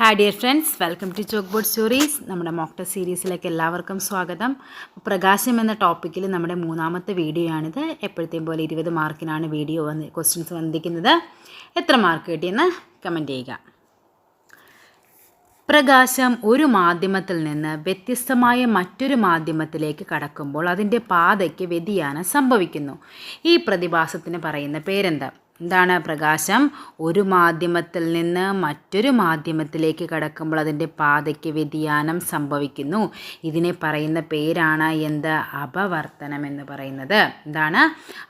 Hi dear friends welcome to chalk board stories നമ്മുടെ മോക്ടർ സീരീസിലേക്ക് എല്ലാവർക്കും സ്വാഗതം. പ്രകാശം എന്ന ടോപ്പിക്കിൽ നമ്മുടെ മൂന്നാമത്തെ വീഡിയോ ആണിത് എപ്പോഴത്തെയും പോലെ ഇരുപത് മാർക്കിനാണ് വീഡിയോ വന്ന് ക്വസ്റ്റ്യൻസ് വന്നിരിക്കുന്നത്. എത്ര മാർക്ക് കിട്ടിയെന്ന് കമന്റ് ചെയ്യുക. പ്രകാശം ഒരു മാധ്യമത്തിൽ നിന്ന് വ്യത്യസ്തമായ മറ്റൊരു മാധ്യമത്തിലേക്ക് കടക്കുമ്പോൾ അതിന്റെ പാതയ്ക്ക് വ്യതിയാനം സംഭവിക്കുന്നു. ഈ പ്രതിഭാസത്തിന് പറയുന്ന പേരെന്താ? എന്താണ് പ്രകാശം? ഒരു മാധ്യമത്തിൽ നിന്ന് മറ്റൊരു മാധ്യമത്തിലേക്ക് കടക്കുമ്പോൾ അതിന്റെ പാതയ്ക്ക് വ്യതിയാനം സംഭവിക്കുന്നു. ഇതിനെ പറയുന്ന പേരാണ് എന്ത്? അപവർത്തനം എന്ന് പറയുന്നത്. എന്താണ്?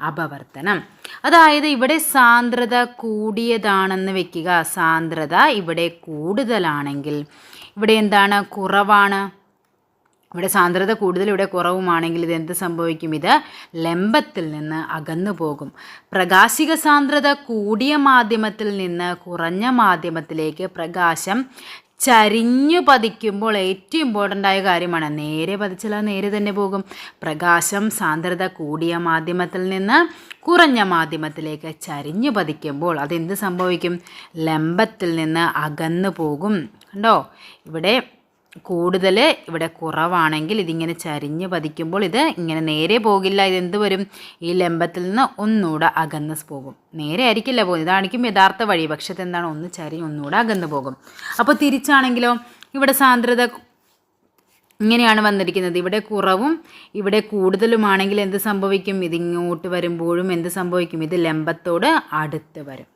അപവർത്തനം. അതായത് ഇവിടെ സാന്ദ്രത കൂടിയതാണെന്ന് വെക്കുക. സാന്ദ്രത ഇവിടെ കൂടുതലാണെങ്കിൽ ഇവിടെ എന്താണ്? കുറവാണ്. ഇവിടെ സാന്ദ്രത കൂടുതൽ ഇവിടെ കുറവുമാണെങ്കിൽ ഇത് എന്ത് സംഭവിക്കും? ഇത് ലംബത്തിൽ നിന്ന് അകന്നു പോകും. പ്രകാശിക സാന്ദ്രത കൂടിയ മാധ്യമത്തിൽ നിന്ന് കുറഞ്ഞ മാധ്യമത്തിലേക്ക് പ്രകാശം ചരിഞ്ഞു പതിക്കുമ്പോൾ ഏറ്റവും ഇമ്പോർട്ടന്റ് ആയ കാര്യമാണ് നേരെ പതിച്ചാൽ നേരെ തന്നെ പോകും. പ്രകാശം സാന്ദ്രത കൂടിയ മാധ്യമത്തിൽ നിന്ന് കുറഞ്ഞ മാധ്യമത്തിലേക്ക് ചരിഞ്ഞു പതിക്കുമ്പോൾ അതെന്ത് സംഭവിക്കും? ലംബത്തിൽ നിന്ന് അകന്നു പോകും. കണ്ടോ? ഇവിടെ കൂടുതൽ ഇവിടെ കുറവാണെങ്കിൽ ഇതിങ്ങനെ ചരിഞ്ഞ് പതിക്കുമ്പോൾ ഇത് ഇങ്ങനെ നേരെ പോകില്ല. ഇതെന്ത് വരും? ഈ ലംബത്തിൽ നിന്ന് ഒന്നുകൂടെ അകന്ന് പോകും. നേരെ ആയിരിക്കില്ല പോകും ഇതാണിക്കും യഥാർത്ഥ വഴി. പക്ഷേ എന്താണ്? ഒന്ന് ചരിഞ്ഞ് ഒന്നുകൂടെ അകന്ന് പോകും. അപ്പോൾ തിരിച്ചാണെങ്കിലോ? ഇവിടെ സാന്ദ്രത ഇങ്ങനെയാണ് വന്നിരിക്കുന്നത്. ഇവിടെ കുറവും ഇവിടെ കൂടുതലുമാണെങ്കിൽ എന്ത് സംഭവിക്കും? ഇതിങ്ങോട്ട് വരുമ്പോഴും എന്ത് സംഭവിക്കും? ഇത് ലംബത്തോട് അടുത്ത് വരും.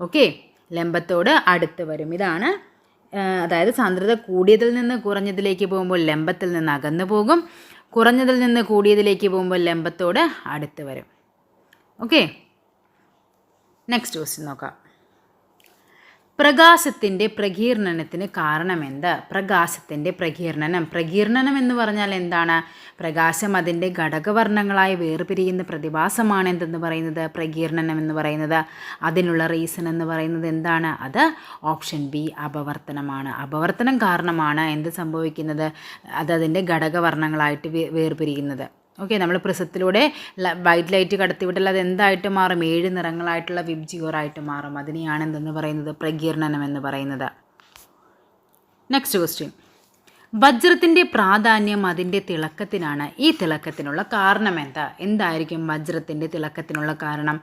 ഓക്കെ? ലംബത്തോട് അടുത്ത് വരും. ഇതാണ് അതായത് സാന്ദ്രത കൂടിയതിൽ നിന്ന് കുറഞ്ഞതിലേക്ക് പോകുമ്പോൾ ലംബത്തിൽ നിന്ന് അകന്നു പോകും. കുറഞ്ഞതിൽ നിന്ന് കൂടിയതിലേക്ക് പോകുമ്പോൾ ലംബത്തോട് അടുത്ത് വരും. ഓക്കെ നെക്സ്റ്റ് ക്വസ്റ്റ്യൻ നോക്കാം. പ്രകാശത്തിന്റെ പ്രകീർണനത്തിന് കാരണമെന്ത്? പ്രകാശത്തിന്റെ പ്രകീർണനം. പ്രകീർണനം എന്ന് പറഞ്ഞാൽ എന്താണ്? പ്രകാശം അതിന്റെ ഘടകവർണങ്ങളായി വേർപിരിയുന്ന പ്രതിഭാസമാണ് എന്തെന്ന് പറയുന്നത്? പ്രകീർണനം എന്ന് പറയുന്നത്. അതിനുള്ള റീസൺ എന്ന് പറയുന്നത് എന്താണ്? അത് ഓപ്ഷൻ ബി അപവർത്തനമാണ്. അപവർത്തനം കാരണമാണ് എന്ത് സംഭവിക്കുന്നത്? അത് അതിന്റെ ഘടകവർണങ്ങളായിട്ട് വേർപിരിയുന്നത്. ഓക്കെ നമ്മൾ പ്രിസത്തിലൂടെ വൈറ്റ് ലൈറ്റ് കടത്തിവിട്ടാൽ അത് എന്തായിട്ട് മാറും? ഏഴ് നിറങ്ങളായിട്ടുള്ള വിബ്ജിയോറായിട്ട് മാറും. അതിനെയാണ് എന്തെന്ന് പറയുന്നത്? പ്രകീർണനം എന്ന് പറയുന്നത്. നെക്സ്റ്റ് ക്വസ്റ്റ്യൻ വജ്രത്തിന്റെ പ്രാധാന്യം അതിന്റെ തിളക്കത്തിനാണ്. ഈ തിളക്കത്തിനുള്ള കാരണം എന്താ? എന്തായിരിക്കും വജ്രത്തിന്റെ തിളക്കത്തിനുള്ള കാരണം?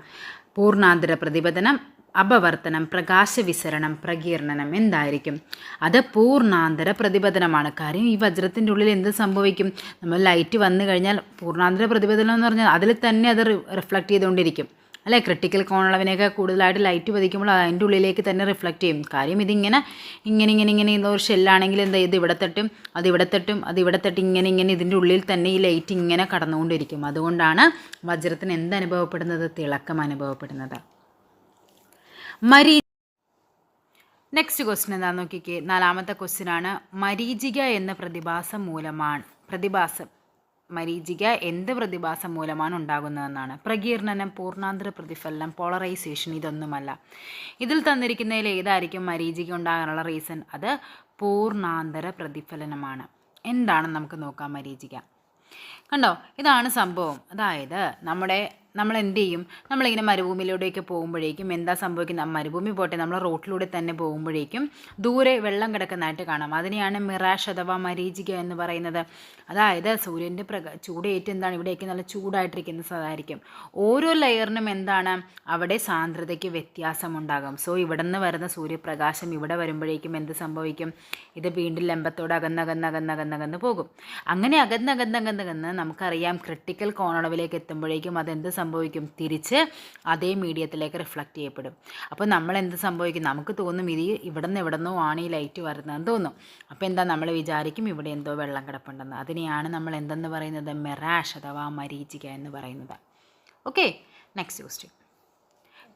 പൂർണാന്തര പ്രതിപതനം അപവർത്തനം പ്രകാശവിസരണം പ്രകീർണനം എന്തായിരിക്കും? അത് പൂർണാന്തര പ്രതിപതനമാണ്. കാര്യം ഈ വജ്രത്തിന്റെ ഉള്ളിൽ എന്ത് സംഭവിക്കും? നമ്മൾ ലൈറ്റ് വന്നു കഴിഞ്ഞാൽ പൂർണാന്തര പ്രതിപതനം എന്ന് പറഞ്ഞാൽ അതിൽ തന്നെ അത് റിഫ്ലക്റ്റ് ചെയ്തുകൊണ്ടിരിക്കും. അല്ലേ? ക്രിട്ടിക്കൽ കോണുള്ളവനെയൊക്കെ കൂടുതലായിട്ട് ലൈറ്റ് പതിക്കുമ്പോൾ അതിന്റെ ഉള്ളിലേക്ക് തന്നെ റിഫ്ലക്റ്റ് ചെയ്യും. കാര്യം ഇതിങ്ങനെ ഇങ്ങനെ ഇങ്ങനെ ഇങ്ങനെ ഒരു ഷെല്ലാണെങ്കിൽ എന്താ ഇത് ഇവിടെ തട്ടും അത് ഇവിടെ തട്ടും അത് ഇവിടെ തട്ടി ഇങ്ങനെ ഇങ്ങനെ ഇതിന്റെ ഉള്ളിൽ തന്നെ ഈ ലൈറ്റ് ഇങ്ങനെ കടന്നുകൊണ്ടിരിക്കും. അതുകൊണ്ടാണ് വജ്രത്തിന് എന്ത് അനുഭവപ്പെടുന്നത്? തിളക്കം അനുഭവപ്പെടുന്നത്. മരീ നെക്സ്റ്റ് ക്വസ്റ്റ്യൻ എന്താണെന്ന് നോക്കിക്കേ. നാലാമത്തെ ക്വസ്റ്റ്യൻ ആണ്. മരീചിക എന്ന പ്രതിഭാസം മൂലമാണ് പ്രതിഭാസം. മരീചിക എന്ത് പ്രതിഭാസം മൂലമാണ് ഉണ്ടാകുന്നതെന്നാണ്. പ്രകീർണനം പൂർണാന്തര പ്രതിഫലനം പോളറൈസേഷൻ ഇതൊന്നുമല്ല. ഇതിൽ തന്നിരിക്കുന്നതിൽ ഏതായിരിക്കും മരീചിക ഉണ്ടാകാനുള്ള റീസൺ അത് പൂർണാന്തര പ്രതിഫലനമാണ്. എന്താണെന്ന് നമുക്ക് നോക്കാം മരീചിക. കണ്ടോ? ഇതാണ് സംഭവം. അതായത് നമ്മുടെ നമ്മൾ എന്ത് ചെയ്യും നമ്മളിങ്ങനെ മരുഭൂമിയിലൂടെയൊക്കെ പോകുമ്പോഴേക്കും എന്താ സംഭവിക്കുന്നത് മരുഭൂമി പോട്ടെ നമ്മൾ റോട്ടിലൂടെ തന്നെ പോകുമ്പോഴേക്കും ദൂരെ വെള്ളം കിടക്കുന്നതായിട്ട് കാണാം. അതിനെയാണ് മിറാഷ് അഥവാ മരീചിക എന്ന് പറയുന്നത്. അതായത് സൂര്യന്റെ പ്രക ചൂടേറ്റ് എന്താണ് ഇവിടെയൊക്കെ നല്ല ചൂടായിട്ടിരിക്കുന്ന സാധാരിക്കും ഓരോ ലെയറിനും എന്താണ്? അവിടെ സാന്ദ്രതയ്ക്ക് വ്യത്യാസമുണ്ടാകും. സോ ഇവിടെ നിന്ന് വരുന്ന സൂര്യപ്രകാശം ഇവിടെ വരുമ്പോഴേക്കും എന്ത് സംഭവിക്കും? ഇത് വീണ്ടും ലംബത്തോട് അകന്നകന്നകന്നകന്നകന്ന് പോകും. അങ്ങനെ അകന്നകന്നകന്നകന്ന് നമുക്കറിയാം ക്രിട്ടിക്കൽ കോണളവിലേക്ക് എത്തുമ്പോഴേക്കും അതെന്ത് സംഭവിക്കും തിരിച്ച് അതേ മീഡിയത്തിലേക്ക് റിഫ്ലക്റ്റ് ചെയ്യപ്പെടും. അപ്പോൾ നമ്മൾ എന്ത് സംഭവിക്കും? നമുക്ക് തോന്നും ഇത് ഇവിടെ നിന്ന് എവിടെ നിന്നോ ആണ് ഈ ലൈറ്റ് വരുന്നതെന്ന് തോന്നും. അപ്പോൾ എന്താ നമ്മൾ വിചാരിക്കും ഇവിടെ എന്തോ വെള്ളം കിടപ്പുണ്ടെന്ന്. അതിനെയാണ് നമ്മൾ എന്തെന്ന് പറയുന്നത്? മെറാഷ് അഥവാ മരീചിക എന്ന് പറയുന്നത്. ഓക്കെ നെക്സ്റ്റ് ക്വസ്റ്റ്യൻ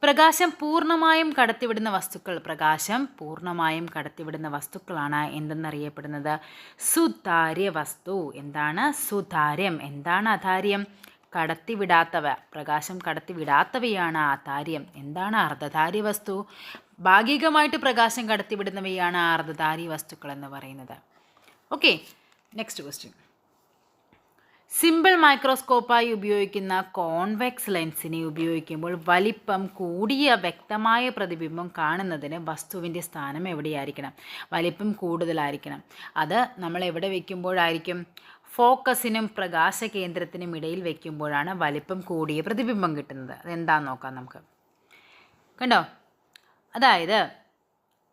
പ്രകാശം പൂർണമായും കടത്തിവിടുന്ന വസ്തുക്കൾ. പ്രകാശം പൂർണമായും കടത്തിവിടുന്ന വസ്തുക്കളാണ് എന്തെന്നറിയപ്പെടുന്നത്? സുതാര്യ വസ്തു എന്താണ് സുതാര്യം? എന്താണ് അധാര്യം കടത്തിവിടാത്തവ പ്രകാശം കടത്തിവിടാത്തവയാണ് ആ താര്യം. എന്താണ് അർദ്ധധാരി വസ്തു? ഭാഗികമായിട്ട് പ്രകാശം കടത്തിവിടുന്നവയാണ് അർദ്ധധാരി വസ്തുക്കൾ എന്ന് പറയുന്നത്. ഓക്കെ നെക്സ്റ്റ് ക്വസ്റ്റ്യൻ സിമ്പിൾ മൈക്രോസ്കോപ്പായി ഉപയോഗിക്കുന്ന കോൺവെക്സ് ലെൻസിനെ ഉപയോഗിക്കുമ്പോൾ വലിപ്പം കൂടിയ വ്യക്തമായ പ്രതിബിംബം കാണുന്നതിന് വസ്തുവിന്റെ സ്ഥാനം എവിടെയായിരിക്കണം? വലിപ്പം കൂടുതലായിരിക്കണം. അത് നമ്മൾ എവിടെ വയ്ക്കുമ്പോഴായിരിക്കും ഫോക്കസിനും പ്രകാശ കേന്ദ്രത്തിനും ഇടയിൽ വയ്ക്കുമ്പോഴാണ് വലിപ്പം കൂടിയ പ്രതിബിംബം കിട്ടുന്നത്. അതെന്താണെന്ന് നോക്കാം നമുക്ക്. കണ്ടോ? അതായത്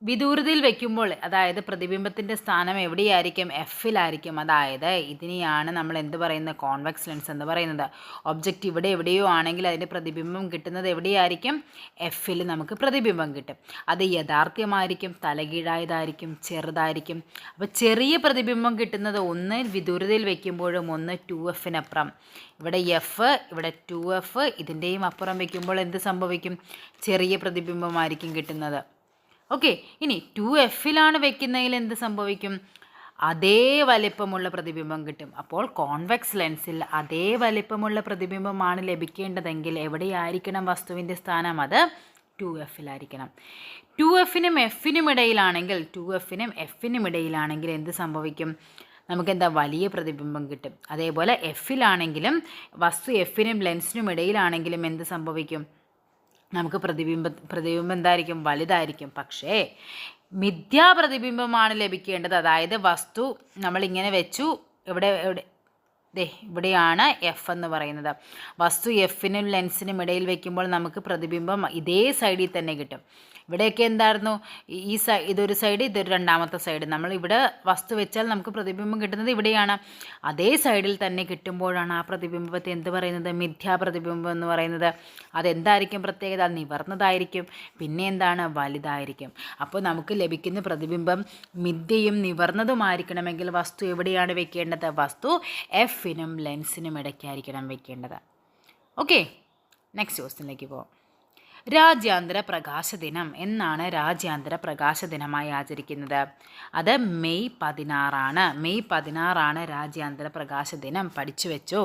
വിദൂരതയിൽ വെക്കുമ്പോൾ അതായത് പ്രതിബിംബത്തിന്റെ സ്ഥാനം എവിടെയായിരിക്കും? എഫിലായിരിക്കും അതായത് ഇതിനെയാണ് നമ്മൾ എന്ത് പറയുന്നത്? കോൺവെക്സ് ലെൻസ് എന്ന് പറയുന്നത്. ഒബ്ജക്റ്റ് ഇവിടെ എവിടെയോ ആണെങ്കിൽ അതിന്റെ പ്രതിബിംബം കിട്ടുന്നത് എവിടെയായിരിക്കും? എഫിൽ നമുക്ക് പ്രതിബിംബം കിട്ടും. അത് യഥാർത്ഥമായിരിക്കും തലകീഴായതായിരിക്കും ചെറുതായിരിക്കും. അപ്പോൾ ചെറിയ പ്രതിബിംബം കിട്ടുന്നത് ഒന്ന് വിദൂരതയിൽ വയ്ക്കുമ്പോഴും ഒന്ന് ടു എഫിനപ്പുറം ഇവിടെ എഫ് ഇവിടെ ടു എഫ് ഇതിന്റെയും അപ്പുറം വയ്ക്കുമ്പോൾ എന്ത് സംഭവിക്കും? ചെറിയ പ്രതിബിംബമായിരിക്കും കിട്ടുന്നത്. ഓക്കെ ഇനി ടു എഫിലാണ് വെക്കുന്നതിൽ എന്ത് സംഭവിക്കും? അതേ വലിപ്പമുള്ള പ്രതിബിംബം കിട്ടും. അപ്പോൾ കോൺവെക്സ് ലെൻസിൽ അതേ വലിപ്പമുള്ള പ്രതിബിംബമാണ് ലഭിക്കേണ്ടതെങ്കിൽ എവിടെയായിരിക്കണം വസ്തുവിന്റെ സ്ഥാനം? അത് ടു എഫിലായിരിക്കണം ടു എഫിനും എഫിനും ഇടയിലാണെങ്കിൽ ടു എഫിനും എഫിനും ഇടയിലാണെങ്കിൽ എന്ത് സംഭവിക്കും? നമുക്കെന്താ വലിയ പ്രതിബിംബം കിട്ടും. അതേപോലെ എഫിലാണെങ്കിലും വസ്തു എഫിനും ലെൻസിനും ഇടയിലാണെങ്കിലും എന്ത് സംഭവിക്കും? നമുക്ക് പ്രതിബിംബ പ്രതിബിംബം എന്തായിരിക്കും? വലുതായിരിക്കും. പക്ഷേ മിഥ്യാപ്രതിബിംബമാണ് ലഭിക്കേണ്ടത്. അതായത് വസ്തു നമ്മളിങ്ങനെ വെച്ചു ഇവിടെ എവിടെ ദേ ഇവിടെയാണ് എഫ് എന്ന് പറയുന്നത്. വസ്തു എഫിനും ലെൻസിനും ഇടയിൽ വയ്ക്കുമ്പോൾ നമുക്ക് പ്രതിബിംബം ഇതേ സൈഡിൽ തന്നെ കിട്ടും. ഇവിടെയൊക്കെ എന്തായിരുന്നു? ഈ സൈ ഇതൊരു സൈഡ് ഇതൊരു രണ്ടാമത്തെ സൈഡ് നമ്മൾ ഇവിടെ വസ്തു വെച്ചാൽ നമുക്ക് പ്രതിബിംബം കിട്ടുന്നത് ഇവിടെയാണ്. അതേ സൈഡിൽ തന്നെ കിട്ടുമ്പോഴാണ് ആ പ്രതിബിംബത്തെ എന്ത് പറയുന്നത്? മിഥ്യാ പ്രതിബിംബം എന്ന് പറയുന്നത്. അതെന്തായിരിക്കും പ്രത്യേകത? നിവർന്നതായിരിക്കും. പിന്നെ എന്താണ്? വലുതായിരിക്കും. അപ്പോൾ നമുക്ക് ലഭിക്കുന്ന പ്രതിബിംബം മിഥ്യയും നിവർന്നതുമായിരിക്കണമെങ്കിൽ വസ്തു എവിടെയാണ് വെക്കേണ്ടത്? വസ്തു എഫിനും ലെൻസിനും ഇടയ്ക്കായിരിക്കണം വെക്കേണ്ടത്. ഓക്കെ നെക്സ്റ്റ് ക്വസ്റ്റിനിലേക്ക് പോകാം രാജ്യാന്തര പ്രകാശ ദിനം എന്നാണ് രാജ്യാന്തര പ്രകാശ ദിനമായി ആചരിക്കുന്നത്. അത് മെയ് പതിനാറാണ്. മെയ് പതിനാറാണ് രാജ്യാന്തര പ്രകാശ ദിനം. പഠിച്ചു വെച്ചോ?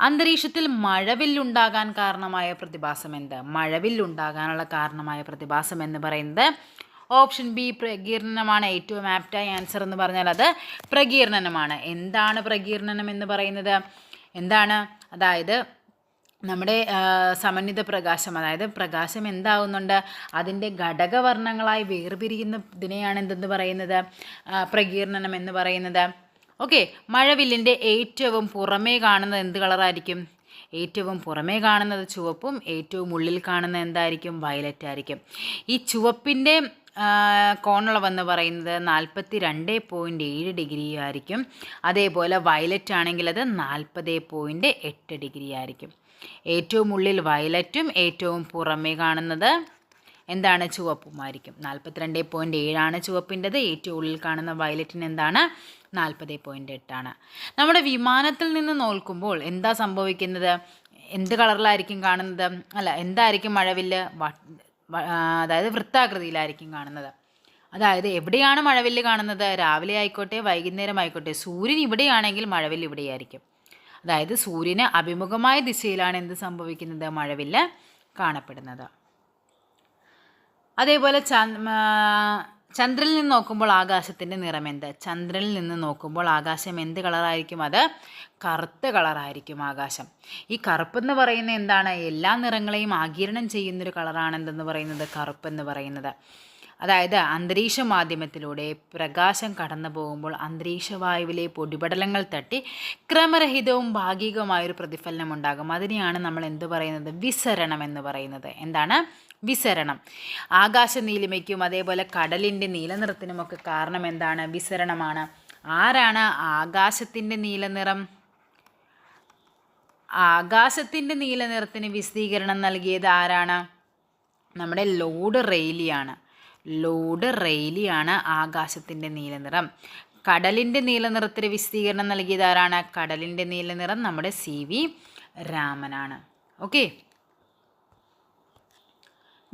അന്തരീക്ഷത്തിൽ മഴവില്ലുണ്ടാകാൻ കാരണമായ പ്രതിഭാസം എന്ത്? മഴവില്ലുണ്ടാകാനുള്ള കാരണമായ പ്രതിഭാസം എന്ന് പറയുന്നത് ഓപ്ഷൻ ബി പ്രകീർണനമാണ് ഏറ്റവും ആപ്റ്റായ ആൻസർ എന്ന് പറഞ്ഞാൽ അത് പ്രകീർണനമാണ്. എന്താണ് പ്രകീർണനം എന്ന് പറയുന്നത്? എന്താണ്? അതായത് നമ്മുടെ സമന്വിത പ്രകാശം. അതായത് പ്രകാശം എന്താവുന്നുണ്ട്? അതിന്റെ ഘടകവർണങ്ങളായി വേർപിരിയുന്നതിനെയാണ് എന്തെന്ന് പറയുന്നത്? പ്രകീർണനം എന്ന് പറയുന്നത്. ഓക്കെ മഴവില്ലിന്റെ ഏറ്റവും പുറമേ കാണുന്നത് എന്ത് കളറായിരിക്കും? ഏറ്റവും പുറമേ കാണുന്നത് ചുവപ്പും ഏറ്റവും ഉള്ളിൽ കാണുന്നത് എന്തായിരിക്കും? വയലറ്റ് ആയിരിക്കും ഈ ചുവപ്പിന്റെ കോണളവെന്ന് പറയുന്നത് നാൽപ്പത്തി രണ്ട് പോയിന്റ് ഏഴ് ഡിഗ്രി ആയിരിക്കും അതേപോലെ വയലറ്റ് ആണെങ്കിൽ അത് നാൽപ്പത് പോയിന്റ് എട്ട് ഡിഗ്രി ആയിരിക്കും ഏറ്റവും ഉള്ളിൽ വയലറ്റും ഏറ്റവും പുറമേ കാണുന്നത് എന്താണ്? ചുവപ്പുമായിരിക്കും. നാൽപ്പത്തിരണ്ട് പോയിന്റ് ഏഴാണ് ചുവപ്പിന്റെത്. ഏറ്റവും ഉള്ളിൽ കാണുന്ന വയലറ്റിന് എന്താണ്? നാൽപ്പത് പോയിന്റ് എട്ടാണ് നമ്മുടെ വിമാനത്തിൽ നിന്ന് നോക്കുമ്പോൾ എന്താ സംഭവിക്കുന്നത്? എന്ത് കളറിലായിരിക്കും കാണുന്നത്? അല്ല എന്തായിരിക്കും മഴവില്ല്? അതായത് വൃത്താകൃതിയിലായിരിക്കും കാണുന്നത്. അതായത് എവിടെയാണ് മഴവില്ല് കാണുന്നത്? രാവിലെ ആയിക്കോട്ടെ വൈകുന്നേരം ആയിക്കോട്ടെ സൂര്യൻ ഇവിടെയാണെങ്കിൽ മഴവില്ല് ഇവിടെയായിരിക്കും. അതായത് സൂര്യന് അഭിമുഖമായ ദിശയിലാണ് എന്ത് സംഭവിക്കുന്നത്? മഴവില്ല് കാണപ്പെടുന്നത്. അതേപോലെ ചന്ദ്രനിൽ നിന്ന് നോക്കുമ്പോൾ ആകാശത്തിന്റെ നിറം എന്ത്? ചന്ദ്രനിൽ നിന്ന് നോക്കുമ്പോൾ ആകാശം എന്ത് കളറായിരിക്കും? അത് കറുത്ത കളറായിരിക്കും ആകാശം. ഈ കറുപ്പ് എന്ന് പറയുന്ന എന്താണ്? എല്ലാ നിറങ്ങളെയും ആകിരണം ചെയ്യുന്നൊരു കളറാണ് എന്തെന്ന് പറയുന്നത്? കറുപ്പ് എന്ന് പറയുന്നത്. അതായത് അന്തരീക്ഷ മാധ്യമത്തിലൂടെ പ്രകാശം കടന്നു പോകുമ്പോൾ അന്തരീക്ഷ വായുവിലെ പൊടിപടലങ്ങൾ തട്ടി ക്രമരഹിതവും ഭാഗികമായൊരു പ്രതിഫലനം ഉണ്ടാകും. അതിനെയാണ് നമ്മൾ എന്ത് പറയുന്നത്? വിസരണം എന്ന് പറയുന്നത്. എന്താണ്? വിസരണം. ആകാശ നീലിമയ്ക്കും അതേപോലെ കടലിന്റെ നീലനിറത്തിനുമൊക്കെ കാരണം എന്താണ്? വിസരണമാണ്. ആരാണ് ആകാശത്തിന്റെ നീലനിറം? ആകാശത്തിന്റെ നീലനിറത്തിന് വിശദീകരണം നൽകിയത് ആരാണ്? നമ്മുടെ ലോഡ് റെയിലിയാണ്. ലോഡ് റെയിലിയാണ് ആകാശത്തിന്റെ നീലനിറം. കടലിന്റെ നീലനിറത്തിന് വിശദീകരണം നൽകിയത് ആരാണ്? കടലിന്റെ നീലനിറം നമ്മുടെ സി വി രാമനാണ്. ഓക്കെ?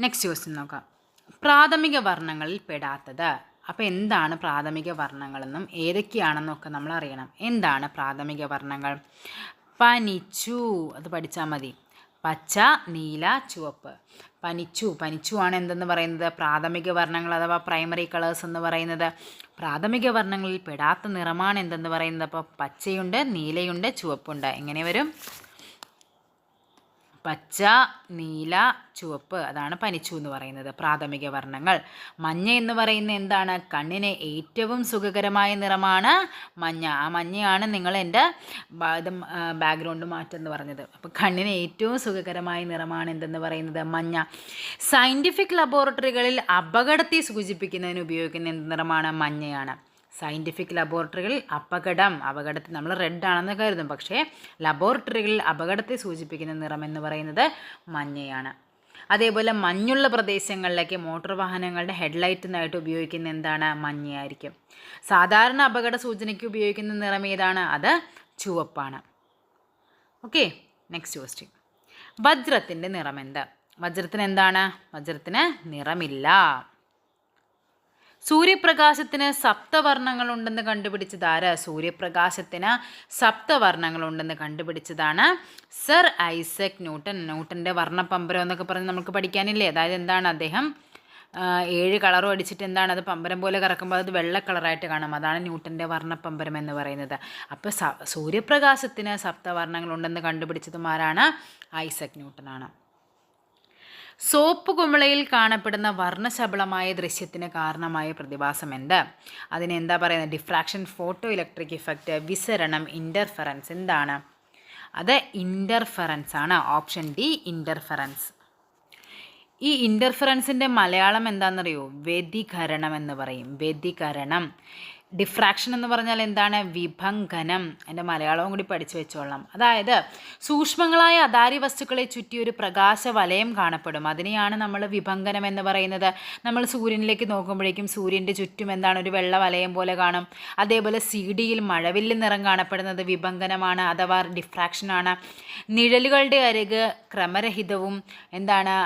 നെക്സ്റ്റ് ക്വസ്റ്റ്യൻ നോക്കാം. പ്രാഥമിക വർണങ്ങളിൽ പെടാത്തത്. അപ്പോൾ എന്താണ് പ്രാഥമിക വർണങ്ങളെന്നും ഏതൊക്കെയാണെന്നൊക്കെ നമ്മൾ അറിയണം. എന്താണ് പ്രാഥമിക വർണങ്ങൾ? പനിച്ചു. അത് പഠിച്ചാൽ മതി. പച്ച നീല ചുവപ്പ്. പനിച്ചു. പനിച്ചു ആണ് എന്തെന്ന് പറയുന്നത്? പ്രാഥമിക വർണങ്ങൾ അഥവാ പ്രൈമറി കളേഴ്സ് എന്ന് പറയുന്നത്. പ്രാഥമിക വർണങ്ങളിൽ പെടാത്ത നിറമാണ് എന്തെന്ന് പറയുന്നത്? അപ്പോൾ പച്ചയുണ്ട് നീലയുണ്ട് ചുവപ്പുണ്ട്. എങ്ങനെ വരും? പച്ച നീല ചുവപ്പ് അതാണ് പനിച്ചു എന്ന് പറയുന്നത്. പ്രാഥമിക വർണങ്ങൾ. മഞ്ഞ എന്ന് പറയുന്ന എന്താണ്? കണ്ണിന് ഏറ്റവും സുഖകരമായ നിറമാണ് മഞ്ഞ. ആ മഞ്ഞയാണ് നിങ്ങൾ എന്റെ ബാക്ക്ഗ്രൗണ്ട് മാറ്റം എന്ന് പറഞ്ഞത്. അപ്പോൾ കണ്ണിന് ഏറ്റവും സുഖകരമായ നിറമാണ് എന്തെന്ന് പറയുന്നത്? മഞ്ഞ. സയന്റിഫിക് ലബോറട്ടറികളിൽ അപകടത്തെ സൂചിപ്പിക്കുന്നതിന് ഉപയോഗിക്കുന്ന എന്ത് നിറമാണ്? മഞ്ഞയാണ്. സയന്റിഫിക് ലബോറട്ടറികളിൽ അപകടം. അപകടത്തിൽ നമ്മൾ റെഡ് ആണെന്ന് കരുതും. പക്ഷേ ലബോറട്ടറികളിൽ അപകടത്തെ സൂചിപ്പിക്കുന്ന നിറം എന്ന് പറയുന്നത് മഞ്ഞയാണ്. അതേപോലെ മഞ്ഞുള്ള പ്രദേശങ്ങളിലേക്ക് മോട്ടോർ വാഹനങ്ങളുടെ ഹെഡ്ലൈറ്റിനായിട്ട് ഉപയോഗിക്കുന്ന എന്താണ്? മഞ്ഞയായിരിക്കും. സാധാരണ അപകട സൂചനയ്ക്ക് ഉപയോഗിക്കുന്ന നിറം ഏതാണ്? അത് ചുവപ്പാണ്. ഓക്കെ നെക്സ്റ്റ് ക്വസ്റ്റ്യൻ വജ്രത്തിന്റെ നിറം എന്താ? വജ്രത്തിന് എന്താണ്? വജ്രത്തിന് നിറമില്ല. സൂര്യപ്രകാശത്തിന് സപ്തവർണങ്ങളുണ്ടെന്ന് കണ്ടുപിടിച്ചത് ആര് സൂര്യപ്രകാശത്തിന് സപ്തവർണങ്ങളുണ്ടെന്ന് കണ്ടുപിടിച്ചതാണ് സർ ഐസക് ന്യൂട്ടൺ ന്യൂട്ടന്റെ വർണപമ്പരം എന്നൊക്കെ പറഞ്ഞ് നമുക്ക് പഠിക്കാനില്ലേ? അതായത് എന്താണ് അദ്ദേഹം ഏഴ് കളറും അടിച്ചിട്ട് എന്താണ് അത് പമ്പരം പോലെ കറക്കുമ്പോൾ അത് വെള്ള കളറായിട്ട് കാണാം. അതാണ് ന്യൂട്ടന്റെ വർണപ്പമ്പരം എന്ന് പറയുന്നത്. അപ്പോൾ സൂര്യപ്രകാശത്തിന് സപ്തവർണങ്ങളുണ്ടെന്ന് കണ്ടുപിടിച്ചതുമാരാണ് ഐസക് ന്യൂട്ടനാണ്. സോപ്പ് കുമിളയിൽ കാണപ്പെടുന്ന വർണശബളമായ ദൃശ്യത്തിന് കാരണമായ പ്രതിഭാസം എന്ത്? അതിന് എന്താ പറയുന്നത്? ഡിഫ്രാക്ഷൻ ഫോട്ടോ ഇലക്ട്രിക് ഇഫക്റ്റ് വിസരണം ഇന്റർഫറൻസ് എന്താണ്? അത് ഇന്റർഫറൻസ് ആണ്. ഓപ്ഷൻ ഡി ഇന്റർഫറൻസ് ഈ ഇന്റർഫറൻസിന്റെ മലയാളം എന്താണെന്നറിയോ? വ്യതികരണം എന്ന് പറയും. വ്യതികരണം. ഡിഫ്രാക്ഷൻ എന്ന് പറഞ്ഞാൽ എന്താണ്? വിഭംഗനം. എന്റെ മലയാളവും കൂടി പഠിച്ചു വെച്ചോളാം. അതായത് സൂക്ഷ്മങ്ങളായ അതാരി വസ്തുക്കളെ ചുറ്റി ഒരു പ്രകാശ വലയം കാണപ്പെടും. അതിനെയാണ് നമ്മൾ വിഭംഗനം എന്ന് പറയുന്നത്. നമ്മൾ സൂര്യനിലേക്ക് നോക്കുമ്പോഴേക്കും സൂര്യന്റെ ചുറ്റും എന്താണ്? ഒരു വെള്ള വലയം പോലെ കാണും. അതേപോലെ സി ഡിയിൽ മഴവില്ല് നിറം കാണപ്പെടുന്നത് വിഭംഗനമാണ് അഥവാ ഡിഫ്രാക്ഷനാണ് നിഴലുകളുടെ അരിക് ക്രമരഹിതവും എന്താണ്?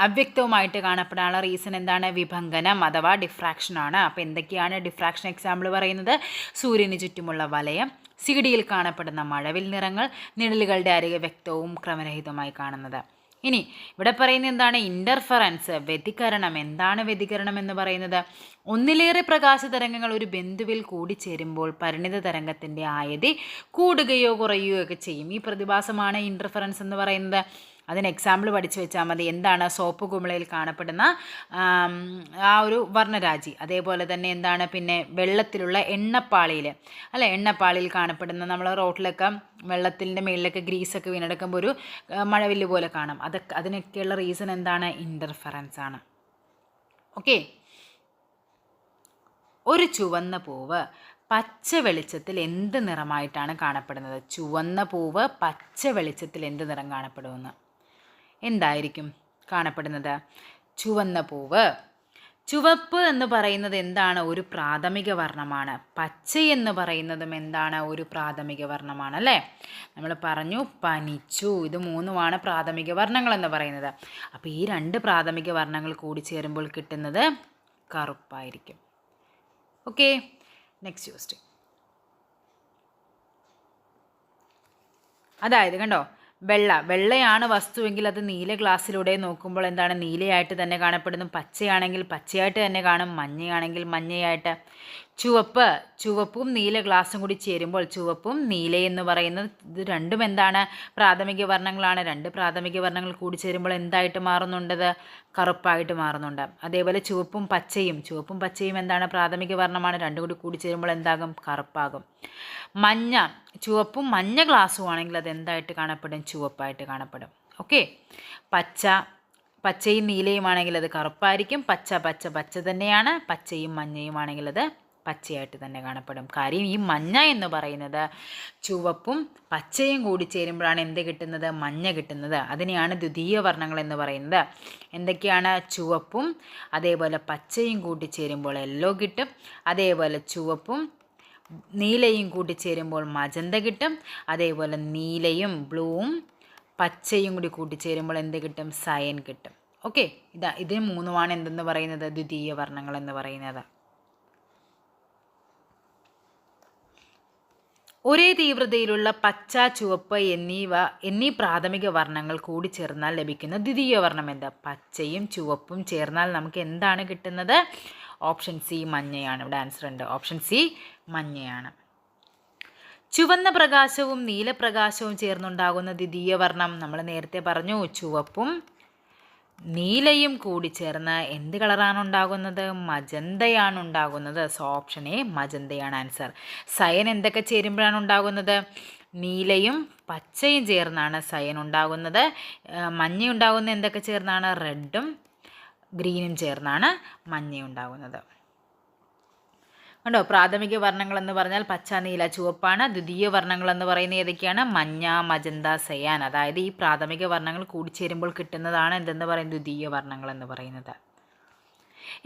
അവ്യക്തവുമായിട്ട് കാണപ്പെടാനുള്ള റീസൺ എന്താണ്? വിഭംഗനം അഥവാ ഡിഫ്രാക്ഷനാണ് അപ്പോൾ എന്തൊക്കെയാണ് ഡിഫ്രാക്ഷൻ എക്സാമ്പിൾ പറയുന്നത് സൂര്യന് ചുറ്റുമുള്ള വലയം സി ഡിയിൽ കാണപ്പെടുന്ന മഴവിൽ നിറങ്ങൾ നിഴലുകളുടെ അരികെ വ്യക്തവും ക്രമരഹിതമായി കാണുന്നത്. ഇനി ഇവിടെ പറയുന്ന എന്താണ്? ഇന്റർഫറൻസ് വ്യതികരണം. എന്താണ് വ്യതികരണം എന്ന് പറയുന്നത്? ഒന്നിലേറെ പ്രകാശ തരംഗങ്ങൾ ഒരു ബിന്ദുവിൽ കൂടിച്ചേരുമ്പോൾ പരിണിത തരംഗത്തിന്റെ ആയതി കൂടുകയോ കുറയുകയോ ഒക്കെ ചെയ്യും. ഈ പ്രതിഭാസമാണ് ഇന്റർഫറൻസ് എന്ന് പറയുന്നത്. അതിന് എക്സാമ്പിൾ പഠിച്ചു വെച്ചാൽ മതി. എന്താണ് സോപ്പ് കുമിളയിൽ കാണപ്പെടുന്ന ആ ഒരു വർണരാജി. അതേപോലെ തന്നെ എന്താണ് പിന്നെ വെള്ളത്തിലുള്ള എണ്ണപ്പാളിയിൽ അല്ലെ? എണ്ണപ്പാളിയിൽ കാണപ്പെടുന്ന നമ്മൾ റോട്ടിലൊക്കെ വെള്ളത്തിന്റെ മേളിലൊക്കെ ഗ്രീസൊക്കെ വീണെടുക്കുമ്പോൾ ഒരു മഴവില്ല് പോലെ കാണാം. അതൊക്കെ അതിനൊക്കെയുള്ള റീസൺ എന്താണ്? ഇന്റർഫറൻസ് ആണ്. ഓക്കെ ഒരു ചുവന്ന പൂവ് പച്ച വെളിച്ചത്തിൽ എന്ത് നിറമായിട്ടാണ് കാണപ്പെടുന്നത്? ചുവന്ന പൂവ് പച്ച വെളിച്ചത്തിൽ എന്ത് നിറം കാണപ്പെടുമെന്ന്. എന്തായിരിക്കും കാണപ്പെടുന്നത്? ചുവന്ന പൂവ്. ചുവപ്പ് എന്ന് പറയുന്നത് എന്താണ്? ഒരു പ്രാഥമിക വർണമാണ്. പച്ച എന്ന് പറയുന്നതും എന്താണ്? ഒരു പ്രാഥമിക വർണമാണ് അല്ലേ? നമ്മൾ പറഞ്ഞു പനിച്ചു. ഇത് മൂന്നുമാണ് പ്രാഥമിക വർണങ്ങൾ എന്ന് പറയുന്നത്. അപ്പോൾ ഈ രണ്ട് പ്രാഥമിക വർണങ്ങൾ കൂടി ചേരുമ്പോൾ കിട്ടുന്നത് കറുപ്പായിരിക്കും. ഓക്കെ? നെക്സ്റ്റ് ക്വസ്റ്റ്യൻ അതായത് കണ്ടോ വെള്ള വെള്ളയാണ് വസ്തുവെങ്കിൽ അത് നീല ഗ്ലാസ്സിലൂടെ നോക്കുമ്പോൾ എന്താണ്? നീലയായിട്ട് തന്നെ കാണപ്പെടുന്നു. പച്ചയാണെങ്കിൽ പച്ചയായിട്ട് തന്നെ കാണും. മഞ്ഞയാണെങ്കിൽ മഞ്ഞയായിട്ട്. ചുവപ്പ് ചുവപ്പും നീല ഗ്ലാസും കൂടി ചേരുമ്പോൾ ചുവപ്പും നീല എന്ന് പറയുന്നത് ഇത് രണ്ടും എന്താണ്? പ്രാഥമിക വർണങ്ങളാണ്. രണ്ട് പ്രാഥമിക വർണങ്ങൾ കൂടി ചേരുമ്പോൾ എന്തായിട്ട് മാറുന്നുണ്ടത് കറുപ്പായിട്ട് മാറുന്നുണ്ട്. അതേപോലെ ചുവപ്പും പച്ചയും. ചുവപ്പും പച്ചയും എന്താണ്? പ്രാഥമിക വർണമാണ്. രണ്ടും കൂടി കൂടി ചേരുമ്പോൾ എന്താകും? കറുപ്പാകും. മഞ്ഞ ചുവപ്പും മഞ്ഞ ഗ്ലാസ്സും ആണെങ്കിൽ അത് എന്തായിട്ട് കാണപ്പെടും? ചുവപ്പായിട്ട് കാണപ്പെടും. ഓക്കെ പച്ച പച്ചയും നീലയും ആണെങ്കിൽ അത് കറുപ്പായിരിക്കും. പച്ച പച്ച പച്ച തന്നെയാണ്. പച്ചയും മഞ്ഞയും ആണെങ്കിൽ അത് പച്ചയായിട്ട് തന്നെ കാണപ്പെടും. കാര്യം ഈ മഞ്ഞ എന്ന് പറയുന്നത് ചുവപ്പും പച്ചയും കൂടി ചേരുമ്പോഴാണ് എന്ത് കിട്ടുന്നത്? മഞ്ഞ കിട്ടുന്നത്. അതിനെയാണ് ദ്വിതീയ വർണങ്ങൾ എന്ന് പറയുന്നത്. എന്തൊക്കെയാണ്? ചുവപ്പും അതേപോലെ പച്ചയും കൂട്ടിച്ചേരുമ്പോൾ യെല്ലോ കിട്ടും. അതേപോലെ ചുവപ്പും നീലയും കൂടി ചേരുമ്പോൾ മജന്ത കിട്ടും. അതേപോലെ നീലയും ബ്ലൂവും പച്ചയും കൂടി കൂട്ടിച്ചേരുമ്പോൾ എന്ത് കിട്ടും? സയൻ കിട്ടും. ഓക്കെ? ഇതാ ഇതിന് മൂന്നുമാണ് എന്തെന്ന് പറയുന്നത്? ദ്വിതീയ വർണങ്ങൾ എന്ന് പറയുന്നത്. ഒരേ തീവ്രതയിലുള്ള പച്ച ചുവപ്പ് എന്നിവ എന്നീ പ്രാഥമിക വർണങ്ങൾ കൂടി ചേർന്നാൽ ലഭിക്കുന്ന ദ്വിതീയ വർണം എന്താ പച്ചയും ചുവപ്പും ചേർന്നാൽ നമുക്ക് എന്താണ് കിട്ടുന്നത്? ഓപ്ഷൻ സി മഞ്ഞയാണ്. ഇവിടെ ആൻസർ ഉണ്ട്. ഓപ്ഷൻ സി മഞ്ഞയാണ്. ചുവന്ന പ്രകാശവും നീലപ്രകാശവും ചേർന്നുണ്ടാകുന്ന ദ്വിതീയ വർണം നമ്മൾ നേരത്തെ പറഞ്ഞു. ചുവപ്പും നീലയും കൂടി ചേർന്ന് എന്ത് കളറാണ് ഉണ്ടാകുന്നത്? മജന്തയാണ് ഉണ്ടാകുന്നത്. സോ ഓപ്ഷൻ എ മജന്തയാണ് ആൻസർ സയൻ എന്തൊക്കെ ചേരുമ്പോഴാണ് ഉണ്ടാകുന്നത്? നീലയും പച്ചയും ചേർന്നാണ് സയൻ ഉണ്ടാകുന്നത്. മഞ്ഞ ഉണ്ടാകുന്ന എന്തൊക്കെ ചേർന്നാണ്? റെഡും ഗ്രീനും ചേർന്നാണ് മഞ്ഞയുണ്ടാകുന്നത്. കണ്ടോ പ്രാഥമിക വർണങ്ങൾ എന്ന് പറഞ്ഞാൽ പച്ച നീല ചുവപ്പാണ്. ദ്വിതീയ വർണങ്ങൾ എന്ന് പറയുന്നത് ഏതൊക്കെയാണ്? മഞ്ഞ മജന്ത സയാൻ. അതായത് ഈ പ്രാഥമിക വർണങ്ങൾ കൂടിച്ചേരുമ്പോൾ കിട്ടുന്നതാണ് എന്തെന്ന് പറയുന്നത്? ദ്വിതീയ വർണങ്ങൾ എന്ന് പറയുന്നത്.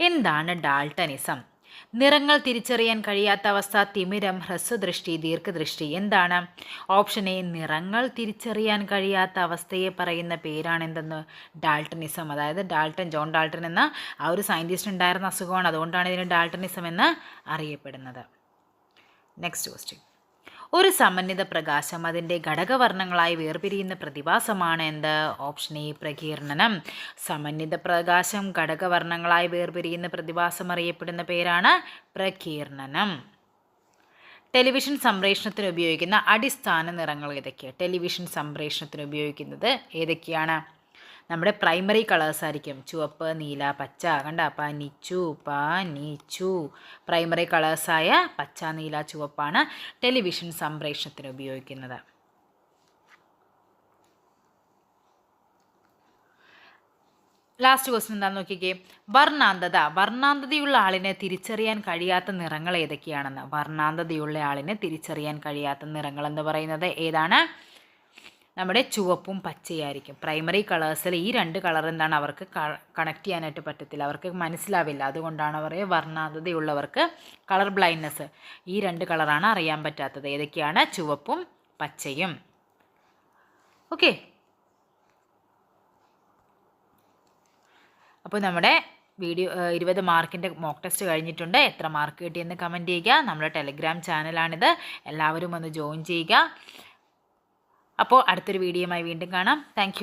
എന്താണ് ഡാൾട്ടനിസം നിറങ്ങൾ തിരിച്ചറിയാൻ കഴിയാത്ത അവസ്ഥ തിമിരം ഹ്രസ്വദൃഷ്ടി ദീർഘദൃഷ്ടി. എന്താണ്? ഓപ്ഷൻ എ നിറങ്ങൾ തിരിച്ചറിയാൻ കഴിയാത്ത അവസ്ഥയെ പറയുന്ന പേരാണ് എന്തെന്ന് ഡാൾട്ടനിസം അതായത് ഡാൾട്ടൻ ജോൺ ഡാൾട്ടൻ എന്ന ആ ഒരു സയന്റിസ്റ്റ് ഉണ്ടായിരുന്ന അസുഖമാണ്. അതുകൊണ്ടാണ് ഇതിന് ഡാൾട്ടനിസം എന്ന് അറിയപ്പെടുന്നത്. നെക്സ്റ്റ് ക്വസ്റ്റ്യൻ ഒരു സമന്വിത പ്രകാശം അതിന്റെ ഘടകവർണങ്ങളായി വേർപിരിയുന്ന പ്രതിഭാസമാണ് എന്ത്? Option A പ്രകീർണനം. സമന്വിത പ്രകാശം ഘടകവർണങ്ങളായി വേർപിരിയുന്ന പ്രതിഭാസം അറിയപ്പെടുന്ന പേരാണ് പ്രകീർണനം. ടെലിവിഷൻ സംപ്രേഷണത്തിന് ഉപയോഗിക്കുന്ന അടിസ്ഥാന നിറങ്ങൾ ഏതൊക്കെയാണ് ടെലിവിഷൻ സംപ്രേഷണത്തിന് ഉപയോഗിക്കുന്നത് ഏതൊക്കെയാണ്? നമ്മുടെ പ്രൈമറി കളേഴ്സ് ആയിരിക്കും. ചുവപ്പ് നീല പച്ച കണ്ട പ നിച്ചു പ നിച്ചു. പ്രൈമറി കളേഴ്സായ പച്ച നീല ചുവപ്പാണ് ടെലിവിഷൻ സംപ്രേഷണത്തിന് ഉപയോഗിക്കുന്നത്. ലാസ്റ്റ് ക്വസ്റ്റ്യൻ എന്താണെന്ന് നോക്കിക്കേ. വർണാന്തത. വർണാന്തതയുള്ള ആളിനെ തിരിച്ചറിയാൻ കഴിയാത്ത നിറങ്ങൾ ഏതൊക്കെയാണെന്ന്. വർണാന്തതയുള്ള ആളിനെ തിരിച്ചറിയാൻ കഴിയാത്ത നിറങ്ങൾ എന്ന് പറയുന്നത് ഏതാണ്? നമ്മുടെ ചുവപ്പും പച്ചയായിരിക്കും. പ്രൈമറി കളേഴ്സിൽ ഈ രണ്ട് കളർ എന്താണ് അവർക്ക് കണക്ട് ചെയ്യാനായിട്ട് പറ്റത്തില്ല. അവർക്ക് മനസ്സിലാവില്ല. അതുകൊണ്ടാണ് അവരെ വർണാതയുള്ളവർക്ക് കളർ ബ്ലൈൻഡ്നെസ് ഈ രണ്ട് കളറാണ് അറിയാൻ പറ്റാത്തത്. ഏതൊക്കെയാണ്? ചുവപ്പും പച്ചയും. ഓക്കെ അപ്പോൾ നമ്മുടെ വീഡിയോ ഇരുപത് മാർക്കിന്റെ മോക്ക് ടെസ്റ്റ് കഴിഞ്ഞിട്ടുണ്ട്. എത്ര മാർക്ക് കിട്ടിയെന്ന് കമന്റ് ചെയ്യുക. നമ്മുടെ ടെലിഗ്രാം ചാനലാണിത് എല്ലാവരും ഒന്ന് ജോയിൻ ചെയ്യുക. അപ്പോൾ അടുത്തൊരു വീഡിയോയുമായി വീണ്ടും കാണാം. താങ്ക്